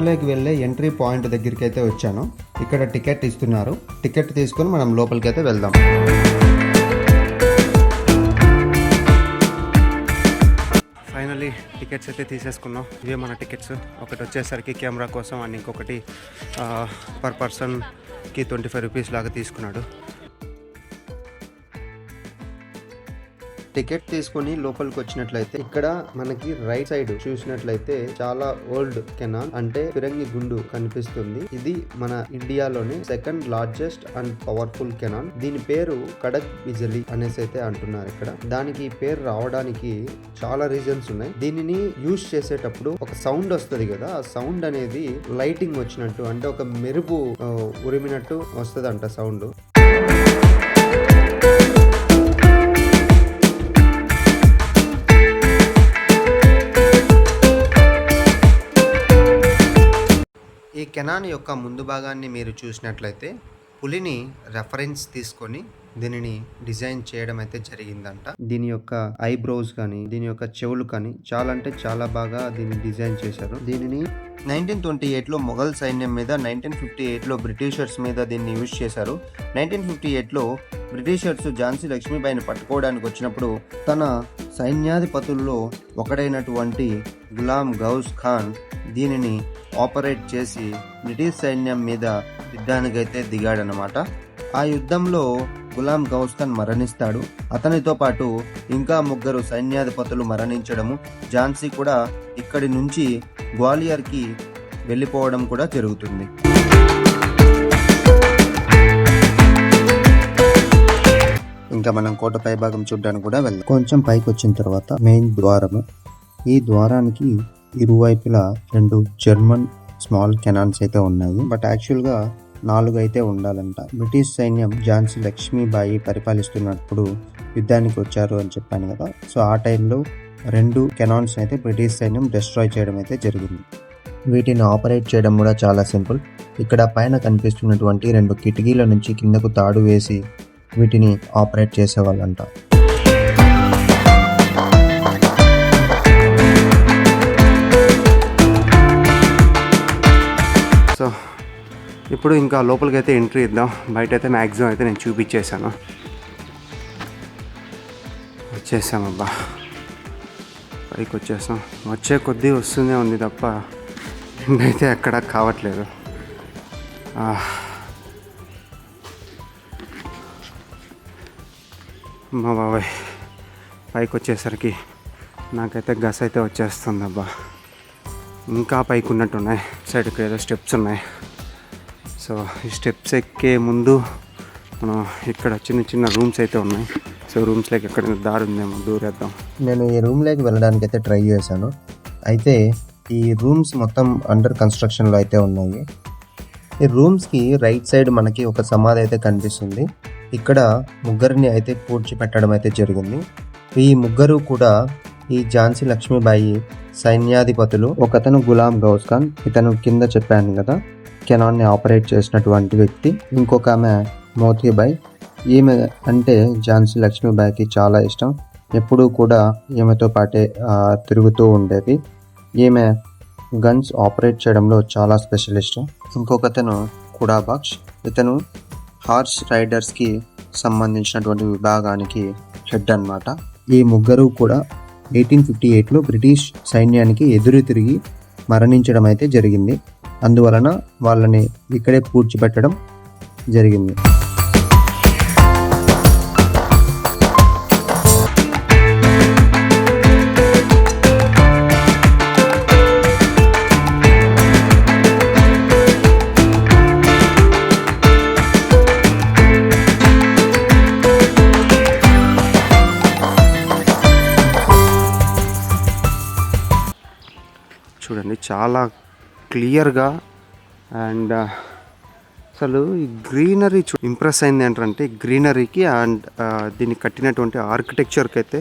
లోపలికి వెళ్ళే entry point దగ్గరికి అయితే వచ్చాను. ఇక్కడ టికెట్ ఇస్తున్నారు. టికెట్ తీసుకొని మనం లోపలికి అయితే వెళ్దాం. ఫైనలీ టికెట్స్ అయితే తీసేసుకున్నాం. ఇవే మన టికెట్స్. ఒకటి వచ్చేసరికి కెమెరా కోసం అండ్ ఇంకొకటి పర్ పర్సన్కి ట్వంటీ ఫైవ్ రూపీస్ లాగా తీసుకున్నాడు. టికెట్ తీసుకొని లోపలికి వచ్చినట్లయితే ఇక్కడ మనకి రైట్ సైడ్ చూసినట్లయితే చాలా ఓల్డ్ కెనాల్ అంటే ఫిరంగి గుండు కనిపిస్తుంది. ఇది మన ఇండియాలోనే second largest and powerful canal. దీని పేరు కడక్ బిజలి అనేసి అయితే అంటున్నారు ఇక్కడ. దానికి పేరు రావడానికి చాలా రీజన్స్ ఉన్నాయి. దీనిని యూజ్ చేసేటప్పుడు ఒక సౌండ్ వస్తుంది కదా ఆ సౌండ్ అనేది లైటింగ్ వచ్చినట్టు అంటే ఒక మెరుపు ఉరిమినట్టు వస్తుంది సౌండ్ ఈ యొక్క ముందు భాగాన్ని మీరు చూసినట్లయితే పులిని రెఫరెన్స్ తీసుకొని దీనిని డిజైన్ చేయడం అయితే జరిగిందంట. దీని యొక్క ఐబ్రోస్ కానీ దీని యొక్క చెవులు కానీ చాలా అంటే చాలా బాగా దీన్ని డిజైన్ చేశారు. దీనిని నైన్టీన్ ట్వంటీ ఎయిట్లో మొఘల్ సైన్యం మీద నైన్టీన్ ఫిఫ్టీ ఎయిట్లో బ్రిటిషర్స్ మీద దీన్ని యూజ్ చేశారు. నైన్టీన్ ఫిఫ్టీ ఎయిట్లో బ్రిటిషర్స్ ఝాన్సీ లక్ష్మీబాయిని పట్టుకోవడానికి వచ్చినప్పుడు తన సైన్యాధిపతుల్లో ఒకడైనటువంటి గులాం గౌస్ ఖాన్ దీనిని ఆపరేట్ చేసి బ్రిటిష్ సైన్యం మీద యుద్ధానికైతే దిగాడనమాట ఆ యుద్ధంలో గులాం గౌస్ ఖాన్ మరణిస్తాడు. అతనితో పాటు ఇంకా ముగ్గురు సైన్యాధిపతులు మరణించడము ఝాన్సీ కూడా ఇక్కడి నుంచి గ్వాలియర్కి వెళ్ళిపోవడం కూడా జరుగుతుంది. ఇంకా మనం కోట పైభాగం చూడడానికి కూడా వెళ్దాం కొంచెం పైకి వచ్చిన తర్వాత మెయిన్ ద్వారము ఈ ద్వారానికి ఇరువైపులా రెండు జర్మన్ స్మాల్ కెనాన్స్ అయితే ఉన్నాయి. బట్ యాక్చువల్గా నాలుగు అయితే ఉండాలంట. బ్రిటిష్ సైన్యం ఝాన్సీ లక్ష్మీబాయి పరిపాలిస్తున్నప్పుడు యుద్ధానికి వచ్చారు అని చెప్పాను కదా. సో ఆ టైంలో రెండు కెనాన్స్ అయితే బ్రిటిష్ సైన్యం డిస్ట్రాయ్ చేయడం అయితే జరిగింది. వీటిని ఆపరేట్ చేయడం కూడా చాలా సింపుల్. ఇక్కడ పైన కనిపిస్తున్నటువంటి రెండు కిటికీల నుంచి కిందకు తాడు వేసి వీటిని ఆపరేట్ చేసేవాళ్ళంట. ఇప్పుడు ఇంకా లోపలికి అయితే ఎంట్రీ ఇద్దాం. బయట అయితే మ్యాక్సిమం అయితే నేను చూపించేశాను. వచ్చేసామబ్బా పైకి వచ్చేసాం. వచ్చే కొద్దీ వస్తూనే ఉంది తప్ప అయితే ఎక్కడ కావట్లేదు. మా బాబాయ్. పైకి వచ్చేసరికి నాకైతే గస అయితే వచ్చేస్తుంది అబ్బా ఇంకా పైకి ఉన్నట్టు ఉన్నాయి సైడ్కి ఏదో స్టెప్స్ ఉన్నాయి. సో ఈ స్టెప్స్ ఎక్కే ముందు మనం ఇక్కడ చిన్న చిన్న రూమ్స్ అయితే ఉన్నాయి. సో రూమ్స్ రూమ్స్లోకి ఎక్కడ దారి ఉందేమో దూరేద్దాం. నేను ఈ రూమ్ రూమ్లోకి వెళ్ళడానికి అయితే ట్రై చేశాను. అయితే ఈ రూమ్స్ మొత్తం అండర్ కన్స్ట్రక్షన్లో అయితే ఉన్నాయి. ఈ రూమ్స్కి రైట్ సైడ్ మనకి ఒక సమాధి అయితే కనిపిస్తుంది. ఇక్కడ ముగ్గురిని అయితే పూడ్చి పెట్టడం అయితే జరిగింది. ఈ ముగ్గురు కూడా ఈ ఝాన్సీ లక్ష్మీబాయి సైన్యాధిపతులు ఒకతను గులాం గౌస్ ఖాన్ ఇతను కింద చెప్పాను కదా. కెనాన్ని ఆపరేట్ చేసినటువంటి వ్యక్తి. ఇంకొక ఆమె మోతీబాయ్ ఈమె అంటే ఝాన్సీ లక్ష్మీబాయికి చాలా ఇష్టం. ఎప్పుడూ కూడా ఈమెతో పాటే తిరుగుతూ ఉండేది. ఈమె గన్స్ ఆపరేట్ చేయడంలో చాలా స్పెషలిస్ట్. ఇంకొకతను కుడాబాక్ష్ ఇతను హార్స్ రైడర్స్కి సంబంధించినటువంటి విభాగానికి హెడ్ అన్నమాట. ఈ ముగ్గురు కూడా ఎయిటీన్ ఫిఫ్టీ ఎయిట్లో బ్రిటిష్ సైన్యానికి ఎదురు తిరిగి మరణించడం అయితే జరిగింది. అందువలన వాళ్ళని ఇక్కడే పూడ్చిపెట్టడం జరిగింది. చూడండి చాలా క్లియర్గా అండ్ uh, అసలు ఈ గ్రీనరీ చూ ఇంప్రెస్ అయింది ఏంటంటే గ్రీనరీకి అండ్ uh, దీన్ని కట్టినటువంటి ఆర్కిటెక్చర్కి అయితే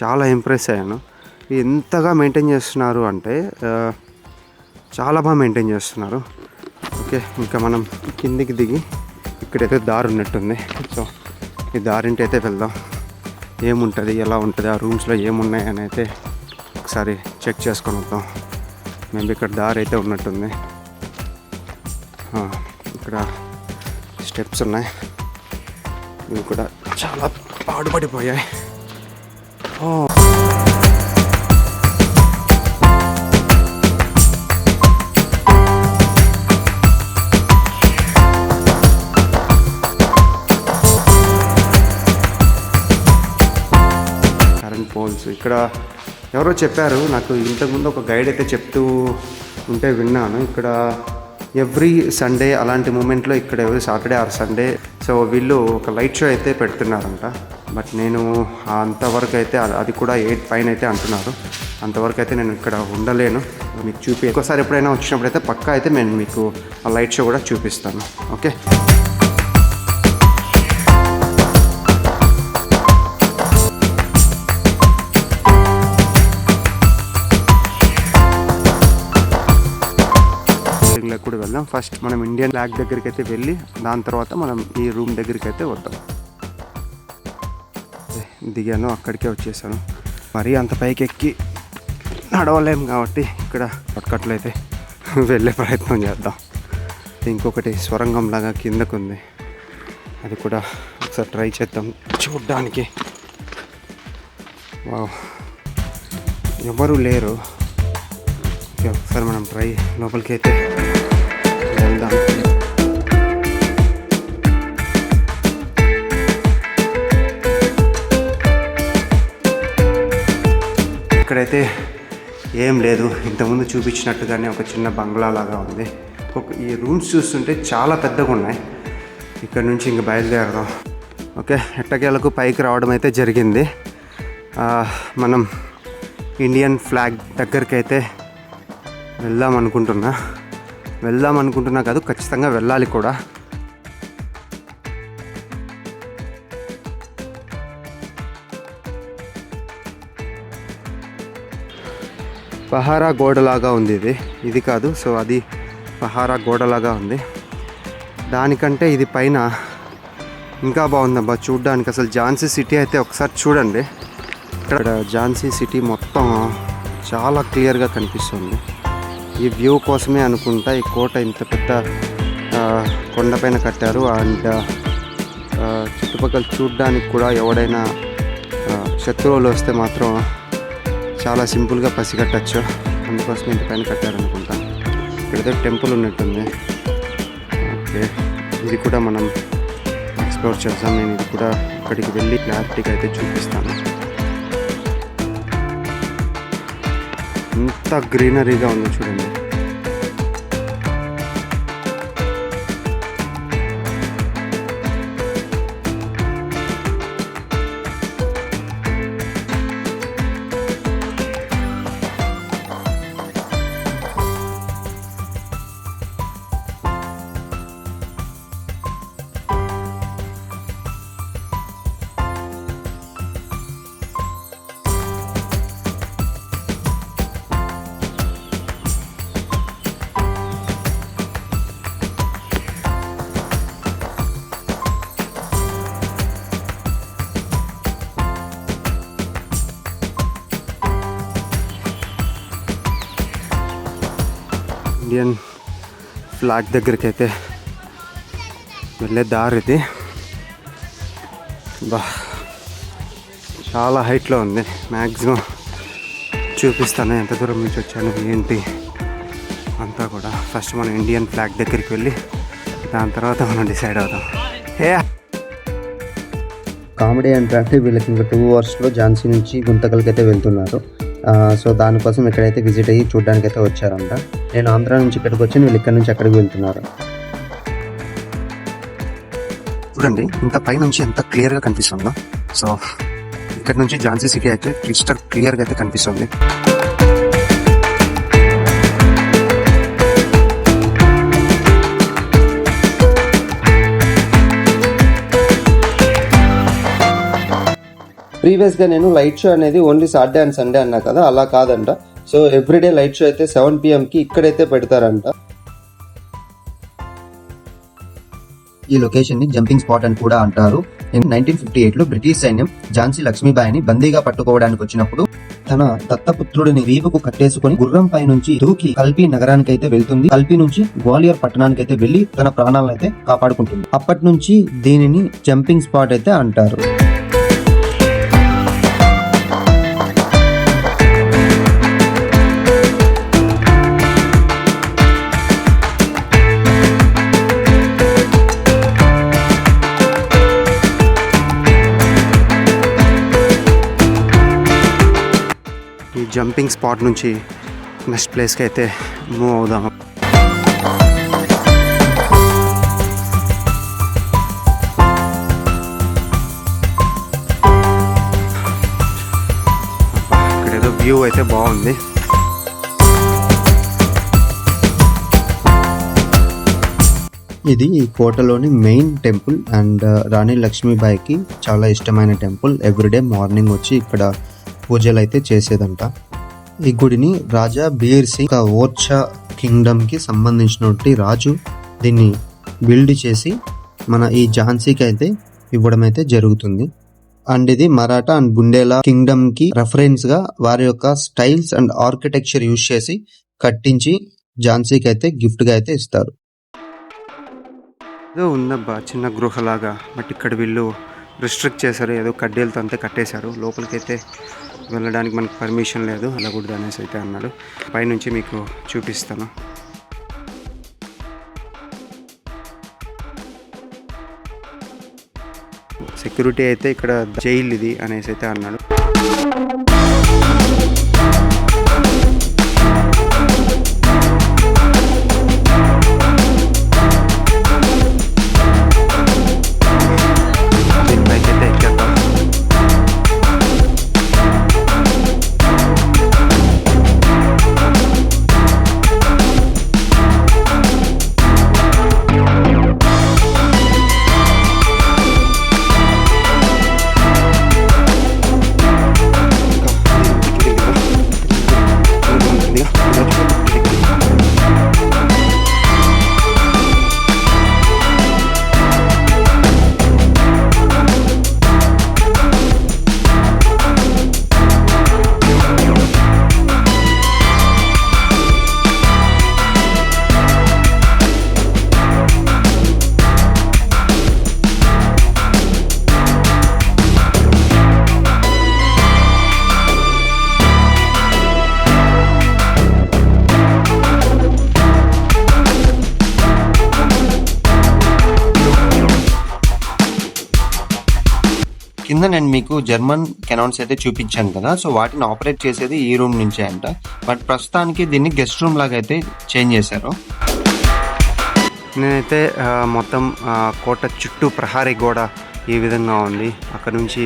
చాలా ఇంప్రెస్ అయ్యాను. ఎంతగా మెయింటైన్ చేస్తున్నారు అంటే uh, చాలా బాగా మెయింటైన్ చేస్తున్నారు. ఓకే ఇంకా మనం కిందికి దిగి ఇక్కడైతే దారి ఉన్నట్టుంది. సో ఈ దారింటి అయితే వెళ్దాం. ఏముంటుంది ఎలా ఉంటుంది ఆ రూమ్స్లో ఏమున్నాయి అని అయితే ఒకసారి చెక్ చేసుకొని వద్దాం. మేబీ ఇక్కడ దారి అయితే ఉన్నట్టుంది. ఇక్కడ స్టెప్స్ ఉన్నాయి. ఇవి కూడా చాలా పాడుపడిపోయాయి. ఓ. Current poles. ఇక్కడ ఎవరో చెప్పారు నాకు ఇంతకుముందు ఒక గైడ్ అయితే చెప్తూ ఉంటే విన్నాను. ఇక్కడ ఎవ్రీ సండే అలాంటి మూమెంట్లో ఇక్కడ every Saturday or Sunday so వీళ్ళు ఒక లైట్ షో అయితే పెడుతున్నారంట. బట్ నేను అంతవరకు అయితే అది- అది కూడా ఎయిట్ పైన అయితే అంటున్నారు. అంతవరకు అయితే నేను ఇక్కడ ఉండలేను. మీకు చూపి ఒకసారి ఎప్పుడైనా వచ్చినప్పుడు అయితే పక్కా అయితే నేను మీకు ఆ లైట్ షో కూడా చూపిస్తాను. ఓకే బిల్డింగ్లోకి వెళ్దాం. ఫస్ట్ మనం ఇండియన్ ఫ్లాగ్ దగ్గరికి అయితే వెళ్ళి దాని తర్వాత మనం ఈ రూమ్ దగ్గరికి అయితే వద్దాం దిగాను అక్కడికే వచ్చేసాను. మరీ అంత పైకి ఎక్కి నడవలేం కాబట్టి ఇక్కడ పట్టుకట్లు అయితే వెళ్ళే ప్రయత్నం చేద్దాం. ఇంకొకటి స్వరంగం లాగా కిందకు ఉంది అది కూడా ఒకసారి ట్రై చేద్దాం. చూడ్డానికి. వావ్ ఎవరు లేరు. ఓకే ఒకసారి మనం ట్రై లోపలికి అయితే వెళ్దాం ఇక్కడైతే ఏం లేదు. ఇంతకుముందు చూపించినట్టుగానే ఒక చిన్న బంగ్లా లాగా ఉంది. ఒక ఈ రూమ్స్ చూస్తుంటే చాలా పెద్దగా ఉన్నాయి. ఇక్కడ నుంచి ఇంక బయలుదేరదాం. ఓకే ఎట్టకేలకు పైకి రావడం అయితే జరిగింది. మనం ఇండియన్ ఫ్లాగ్ దగ్గరికి అయితే వెళ్దాం అనుకుంటున్నా. వెళ్దాం అనుకుంటున్నా కాదు ఖచ్చితంగా వెళ్ళాలి కూడా. పహారా గోడలాగా ఉంది ఇది. ఇది కాదు సో అది పహారా గోడలాగా ఉంది. దానికంటే ఇది పైన ఇంకా బాగుందబ్బా చూడ్డానికి. అసలు ఝాన్సీ సిటీ అయితే ఒకసారి చూడండి. ఇక్కడ ఝాన్సీ సిటీ మొత్తం చాలా క్లియర్గా కనిపిస్తుంది. ఈ వ్యూ కోసమే అనుకుంటా ఈ కోట ఇంత పెద్ద కొండపైన కట్టారు. అండ్ చుట్టుపక్కల చూడ్డానికి కూడా ఎవడైనా శత్రువులు వస్తే మాత్రం చాలా సింపుల్గా పసిగట్టచ్చు అందుకోసం ఇంత పైన కట్టారనుకుంటా. ఇక్కడైతే టెంపుల్ ఉన్నట్టుంది. ఓకే. ఇది కూడా మనం ఎక్స్ప్లోర్ చేద్దాం. నేను ఇది కూడా ఇక్కడికి వెళ్ళి క్లారిటీగా అయితే చూపిస్తాను. ఎంత గ్రీనరీగా ఉందో చూడండి. ఇండియన్ ఫ్లాగ్ దగ్గరికి అయితే వెళ్ళే దారి ఇది బా చాలా హైట్లో ఉంది. మ్యాక్సిమం చూపిస్తాను ఎంత దూరం నుంచి వచ్చాను ఏంటి అంతా కూడా. ఫస్ట్ మనం ఇండియన్ ఫ్లాగ్ దగ్గరికి వెళ్ళి దాని తర్వాత మనం డిసైడ్ అవుతాం ఏ! కామెడీ ఏంటంటే వీళ్ళకి ఇంకా టూ అవర్స్లో ఝాన్సీ నుంచి గుంతకల్కి అయితే వెళ్తున్నారు. సో దానికోసం ఇక్కడైతే విజిట్ అయ్యి చూడడానికి అయితే వచ్చారంట. నేను ఆంధ్ర నుంచి ఇక్కడికి వచ్చి వీళ్ళు ఇక్కడ నుంచి అక్కడికి వెళ్తున్నారు? చూడండి ఇంత పైనుంచి ఎంత క్లియర్గా కనిపిస్తుందో. సో ఇక్కడ నుంచి ఝాన్సీ సిటీ అయితే క్రిస్టల్ క్లియర్గా అయితే కనిపిస్తుంది. ప్రీవియస్గా నేను లైట్ షో అనేది ఓన్లీ సాటర్డే అండ్ సండే అన్నా కదా అలా కాదంట. సో ఎవ్రీడే లైట్ షో అయితే సెవెన్కి ఇక్కడైతే పెడతారంట. ఈ లొకేషన్ని జంపింగ్ స్పాట్ అని కూడా అంటారు. నైన్టీన్ ఫిఫ్టీ ఎయిట్లో బ్రిటిష్ సైన్యం ఝాన్సీ లక్ష్మీబాయిని బందీగా పట్టుకోవడానికి వచ్చినప్పుడు తన దత్తపుత్రుడిని వీపుకు కట్టేసుకుని గుర్రం పై నుంచి దూకి కల్పి నగరానికి అయితే వెళ్తుంది. కల్పి నుంచి గ్వాలియర్ పట్టణానికి అయితే వెళ్ళి తన ప్రాణాలను అయితే కాపాడుకుంటుంది. అప్పటి నుంచి దీనిని జంపింగ్ స్పాట్ అయితే అంటారు. జంపింగ్ స్పాట్ నుంచి నెక్స్ట్ ప్లేస్కి అయితే మూవ్ అవుదాం. ఇక్కడేదో వ్యూ అయితే బాగుంది. ఇది ఈ కోటలోని మెయిన్ టెంపుల్ అండ్ రాణి లక్ష్మీబాయికి చాలా ఇష్టమైన టెంపుల్ ఎవ్రీడే మార్నింగ్ వచ్చి ఇక్కడ పూజలు అయితే చేసేదంట. ఈ గుడిని రాజా బీర్ సింగ్ ఓర్చా కింగ్డమ్కి సంబంధించినటువంటి రాజు దీన్ని బిల్డ్ చేసి మన ఈ ఝాన్సీకి అయితే ఇవ్వడం అయితే జరుగుతుంది. అండ్ ఇది మరాఠా అండ్ బుండేలా కింగ్డమ్కి రెఫరెన్స్గా వారి యొక్క స్టైల్స్ అండ్ ఆర్కిటెక్చర్ యూజ్ చేసి కట్టించి ఝాన్సీకి అయితే గిఫ్ట్గా అయితే ఇస్తారు. ఏదో ఉందబ్బా చిన్న గృహలాగా బట్ ఇక్కడ వీళ్ళు రిస్ట్రిక్ట్ చేశారు ఏదో కడ్డీలతో అంతే కట్టేశారు. లోపలికైతే వెళ్ళడానికి మనకు పర్మిషన్ లేదు వెళ్ళకూడదు అనేసి అయితే అన్నారు పైనుంచి మీకు చూపిస్తాను. సెక్యూరిటీ అయితే ఇక్కడ జైలు ఇది అనేసి అయితే అన్నాడు. కింద నేను మీకు జర్మన్ కెనాన్స్ అయితే చూపించాను కదా సో వాటిని ఆపరేట్ చేసేది ఈ రూమ్ నుంచే అంట. బట్ ప్రస్తుతానికి దీన్ని గెస్ట్ రూమ్ లాగా అయితే చేంజ్ చేశారు. నేనైతే మొత్తం కోట చుట్టూ ప్రహారీ గోడ ఈ విధంగా ఉంది. అక్కడ నుంచి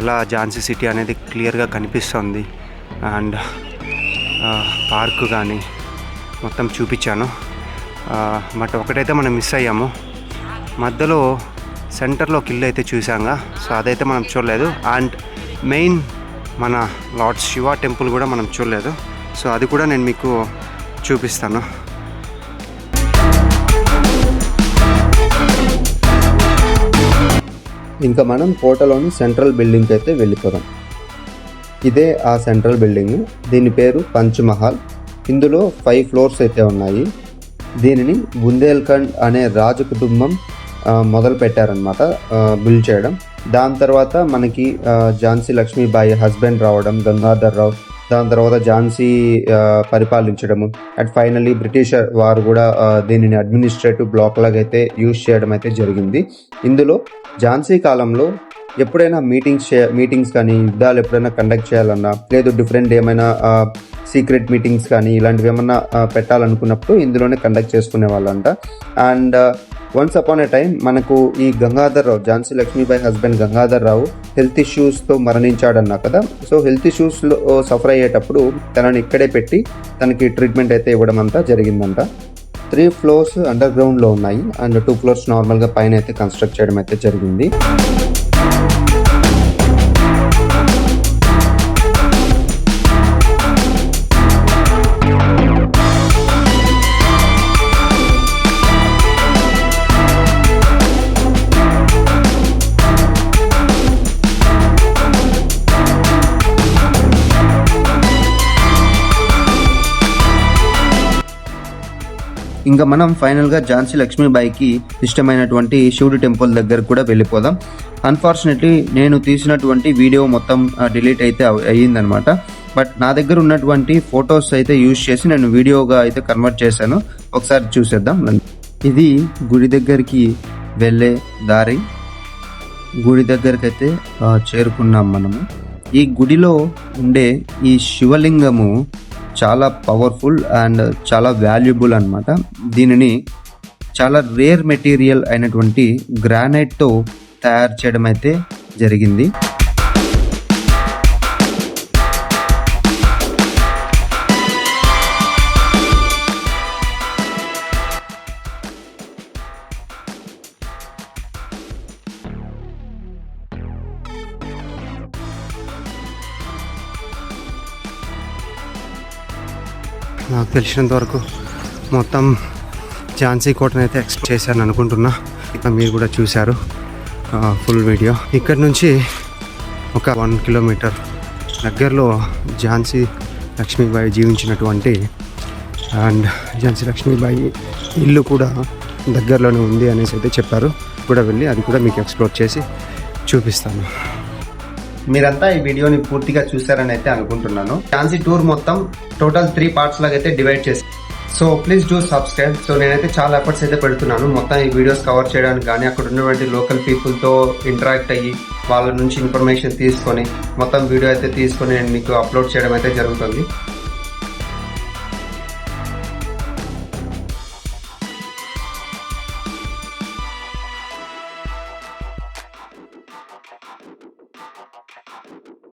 ఎలా ఝాన్సీ సిటీ అనేది క్లియర్గా కనిపిస్తుంది. అండ్ పార్క్ కానీ మొత్తం చూపించాను. బట్ ఒకటైతే మనం మిస్ అయ్యాము. మధ్యలో సెంటర్లో కిల్ అయితే చూసాంగా సో అదైతే మనం చూడలేదు. అండ్ మెయిన్ మన లార్డ్ శివ టెంపుల్ కూడా మనం చూడలేదు. సో అది కూడా నేను మీకు చూపిస్తాను. ఇంకా మనం కోటలోని సెంట్రల్ బిల్డింగ్కి అయితే వెళ్ళిపోదాం. ఇదే ఆ సెంట్రల్ బిల్డింగ్. దీని పేరు పంచ్మహల్. ఇందులో ఫైవ్ ఫ్లోర్స్ అయితే ఉన్నాయి. దీనిని బుందేల్ఖండ్ అనే రాజు కుటుంబం మొదలు పెట్టారనమాట బిల్డ్ చేయడం. దాని తర్వాత మనకి ఝాన్సీ లక్ష్మీబాయి హస్బెండ్ రావడం గంగాధర్ రావు దాని తర్వాత ఝాన్సీ పరిపాలించడము. అండ్ ఫైనల్లీ బ్రిటిష్ వారు కూడా దీనిని అడ్మినిస్ట్రేటివ్ బ్లాక్ లాగా అయితే యూజ్ చేయడం అయితే జరిగింది. ఇందులో ఝాన్సీ కాలంలో ఎప్పుడైనా మీటింగ్స్ చే మీటింగ్స్ కానీ యుద్ధాలు ఎప్పుడైనా కండక్ట్ చేయాలన్నా లేదు డిఫరెంట్ ఏమైనా సీక్రెట్ మీటింగ్స్ కానీ ఇలాంటివి ఏమన్నా పెట్టాలనుకున్నప్పుడు ఇందులోనే కండక్ట్ చేసుకునే వాళ్ళంట. And once upon a time మనకు ఈ గంగాధర్ రావు ఝాన్సీ లక్ష్మీబాయి హస్బెండ్ గంగాధర్ రావు హెల్త్ ఇష్యూస్తో మరణించాడన్నా కదా. సో హెల్త్ ఇష్యూస్లో సఫర్ అయ్యేటప్పుడు తనని ఇక్కడే పెట్టి తనకి ట్రీట్మెంట్ అయితే ఇవ్వడం అంతా జరిగిందంట. త్రీ ఫ్లోర్స్ అండర్ గ్రౌండ్లో ఉన్నాయి. అండ్ టూ ఫ్లోర్స్ నార్మల్గా పైన అయితే కన్స్ట్రక్ట్ చేయడం అయితే జరిగింది. ఇంకా మనం ఫైనల్గా ఝాన్సీ లక్ష్మీబాయికి ఇష్టమైనటువంటి శివుడి టెంపుల్ దగ్గర కూడా వెళ్ళిపోదాం. అన్ఫార్చునేట్లీ నేను తీసినటువంటి వీడియో మొత్తం డిలీట్ అయితే అయ్యిందనమాట బట్ నా దగ్గర ఉన్నటువంటి ఫొటోస్ అయితే యూజ్ చేసి నేను వీడియోగా అయితే కన్వర్ట్ చేశాను. ఒకసారి చూసేద్దాం. ఇది గుడి దగ్గరికి వెళ్ళే దారి. గుడి దగ్గరికి అయితే చేరుకున్నాం మనము. ఈ గుడిలో ఉండే ఈ శివలింగము చాలా పవర్ఫుల్ అండ్ చాలా వాల్యుబుల్ అన్నమాట. దీనిని చాలా రేర్ మెటీరియల్ అయినటువంటి గ్రానైట్తో తయారు చేయడం అయితే జరిగింది. నాకు తెలిసినంత వరకు మొత్తం ఝాన్సీ కోటను అయితే ఎక్స్ప్లోర్ చేశారని అనుకుంటున్నా. ఇక మీరు కూడా చూశారు ఫుల్ వీడియో ఇక్కడ నుంచి ఒక వన్ కిలోమీటర్ దగ్గరలో ఝాన్సీ లక్ష్మీబాయి జీవించినటువంటి అండ్ ఝాన్సీ లక్ష్మీబాయి ఇల్లు కూడా దగ్గరలోనే ఉంది అనేసి అయితే చెప్పారు. కూడా వెళ్ళి అది కూడా మీకు ఎక్స్ప్లోర్ చేసి చూపిస్తాను. మీరంతా ఈ వీడియోని పూర్తిగా చూసారని అయితే అనుకుంటున్నాను. ఝాన్సీ టూర్ మొత్తం టోటల్ త్రీ పార్ట్స్ లాగా అయితే డివైడ్ చేసి so please do subscribe. So నేనైతే చాలా ఎఫర్ట్స్ అయితే పెడుతున్నాను. మొత్తం ఈ వీడియోస్ కవర్ చేయడానికి కానీ అక్కడ ఉన్నటువంటి లోకల్ పీపుల్తో ఇంటరాక్ట్ అయ్యి వాళ్ళ నుంచి ఇన్ఫర్మేషన్ తీసుకొని మొత్తం వీడియో అయితే తీసుకొని నేను మీకు అప్లోడ్ చేయడం అయితే జరుగుతుంది.